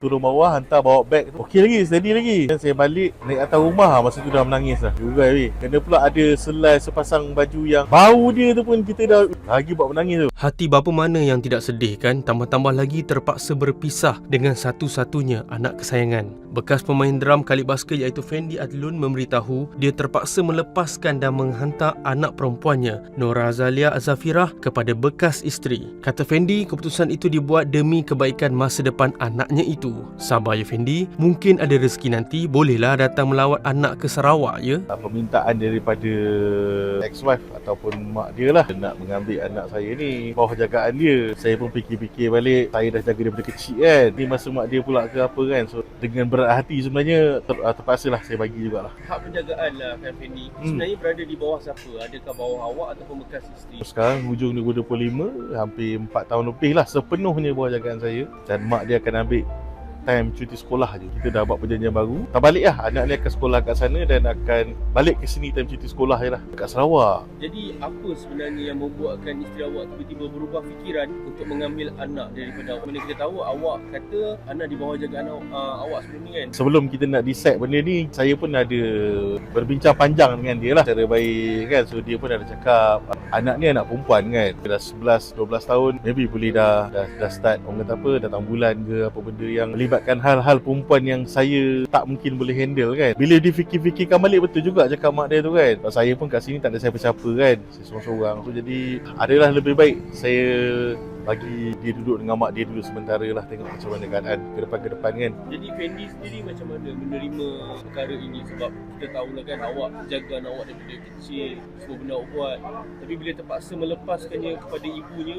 Turun bawah, hantar bawa beg tu. Okey lagi, steady lagi. Dan saya balik, naik atas rumah masa tu dah menangis lah. Juga weh. Kena pula ada selai sepasang baju yang bau dia tu pun kita dah lagi buat menangis tu. Hati bapa mana yang tidak sedih kan tambah-tambah lagi terpaksa berpisah dengan satu-satunya anak kesayangan. Bekas pemain drum Khalid Basker iaitu Fendi Adlun memberitahu dia terpaksa melepaskan dan menghantar anak perempuannya Nora Azalia Azafirah kepada bekas isteri. Kata Fendi, keputusan itu dibuat demi kebaikan masa depan anaknya itu. Sabar ya Fendi, mungkin ada rezeki nanti bolehlah datang melawat anak ke Sarawak ya. Ah, Permintaan daripada ex-wife ataupun mak dia lah nak mengambil anak saya ni bawah jagaan dia. Saya pun fikir-fikir balik, saya dah jaga daripada kecil kan. Ni masa mak dia pula ke apa kan. So dengan berat hati sebenarnya ter, ah, terpaksa lah saya bagi jugalah. hak penjagaan lah kan Fendi Hmm. sebenarnya berada di bawah siapa adakah bawah awak ataupun bekas isteri Sekarang hujung 2025 Hampir 4 tahun lebih lah Sepenuhnya bawah jagaan saya Dan mak dia akan ambil Time cuti sekolah je. Kita dah buat perjanjian baru. Tak balik lah. Anak ni akan sekolah kat sana Dan akan balik ke sini Time cuti sekolah je lah. Kat Sarawak. Jadi apa sebenarnya yang membuatkan isteri awak tiba-tiba berubah fikiran untuk mengambil anak daripada awak? Mana kita tahu awak kata anak di bawah jagaan aw- uh, awak sebelum ni kan? Sebelum kita nak decide benda ni Saya pun ada Berbincang panjang dengan dia lah. Cara baik kan? So dia pun ada cakap Anak ni anak perempuan kan? Dia dah 11-12 tahun. Maybe boleh dah Dah, dah start Orang kata apa Datang bulan ke Apa benda yang Melibatkan hal-hal perempuan Yang saya Tak mungkin boleh handle kan? Bila dia fikir-fikirkan balik Betul juga cakap mak dia tu kan? Saya pun kat sini Tak ada siapa-siapa kan? Saya seorang-seorang. So jadi Adalah lebih baik Saya bagi dia duduk dengan mak dia dulu sementara lah tengok macam mana keadaan ke depan ke depan kan. Jadi Fendi sendiri macam mana menerima perkara ini? Sebab kita tahulah kan awak jaga anak awak daripada kecil semua benda awak buat. Tapi bila terpaksa melepaskannya kepada ibunya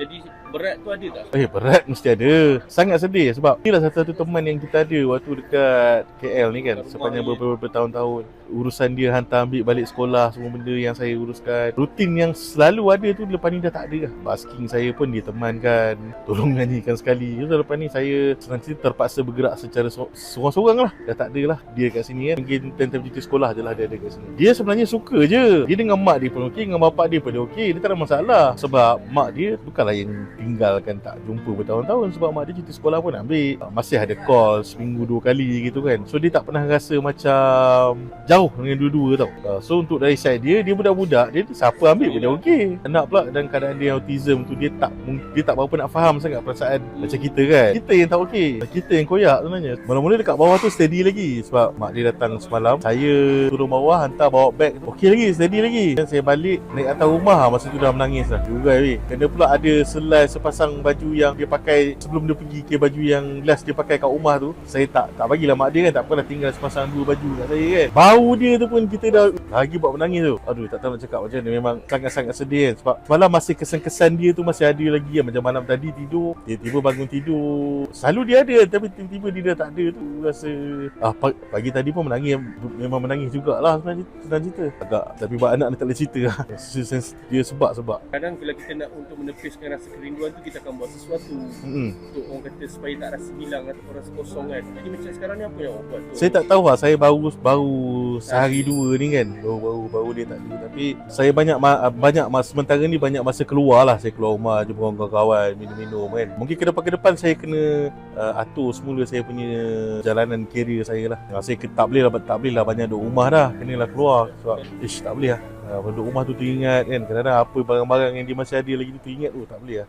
jadi berat tu ada tak? Eh berat mesti ada. Sangat sedih sebab Inilah satu-satu teman yang kita ada Waktu dekat KL ni kan. Rumah Sepanjang beberapa tahun-tahun Urusan dia hantar ambil balik sekolah Semua benda yang saya uruskan. Rutin yang selalu ada tu Lepas ni dah tak ada lah. Basking saya pun dia temankan Tolong nyanyikan sekali. So lepas ni saya Nanti terpaksa bergerak secara Seorang-seorang lah. Dah tak ada lah. Dia kat sini kan. Mungkin time-time cuti sekolah je lah dia ada kat sini. Dia sebenarnya suka je. Dia dengan mak dia pun okey Dengan bapak dia pun okey. Dia tak ada masalah. Sebab mak dia Bukanlah yang tinggalkan tak jumpa bertahun-tahun. Sebab mak dia cuti sekolah pun ambil. Masih ada call Seminggu dua kali gitu kan. So dia tak pernah rasa macam Jauh dengan dua-dua tau. Ah, So untuk dari side dia Dia budak-budak Dia siapa ambil pun dia okey. Anak pula dan keadaan dia autism tu Dia tak dia tak berapa nak faham sangat perasaan Macam kita kan? Kita yang tak okey. Kita yang koyak sebenarnya. Mula-mula dekat bawah tu steady lagi Sebab mak dia datang semalam. Saya turun bawah Hantar bawa beg Okey lagi steady lagi. Dan saya balik Naik atas rumah. Masa tu dah menangis lah. Juga weh. Kena pula ada selai sepasang baju yang dia pakai Sebelum dia pergi ke baju yang last dia pakai kat rumah tu. Saya tak tak bagilah mak dia kan. Tak pernah tinggal sepasang dua baju kat saya kan. Bau dia tu pun kita dah Lagi buat menangis tu. Aduh tak tahu nak cakap macam mana. Memang sangat-sangat sedih kan. Sebab malam masih kesan-kesan dia tu Masih ada lagi kan Macam malam tadi tidur Tiba-tiba bangun tidur. Selalu dia ada Tapi tiba-tiba dia dah tak ada tu Rasa. Ah, pagi, pagi tadi pun menangis Memang menangis jugalah Senang cerita, senang cerita. Agak Tapi buat anak ni tak boleh cerita lah. Dia sebab-sebab kadang bila kita nak untuk menepiskan rasa kerinduan tu kita akan buat sesuatu. Mm-mm. untuk orang kata supaya tak rasa hilang ataupun rasa kosong kan. Jadi macam sekarang ni apa yang awak buat tu? Saya tak tahu lah Saya baru baru sehari dua ni kan. Baru baru, baru dia tak ada. Tapi saya banyak banyak masa Sementara ni banyak masa keluar lah. Saya keluar rumah Jumpa kawan-kawan Minum-minum kan. Mungkin ke depan ke depan Saya kena uh, Atur semula saya punya Jalanan kerja saya lah. Saya tak boleh lah Tak boleh lah banyak duduk rumah dah. Kenalah keluar Sebab Ish tak boleh lah. Uh, Duduk rumah tu teringat kan. Kadang-kadang apa barang-barang yang dia masih ada lagi tu teringat tu Tak boleh lah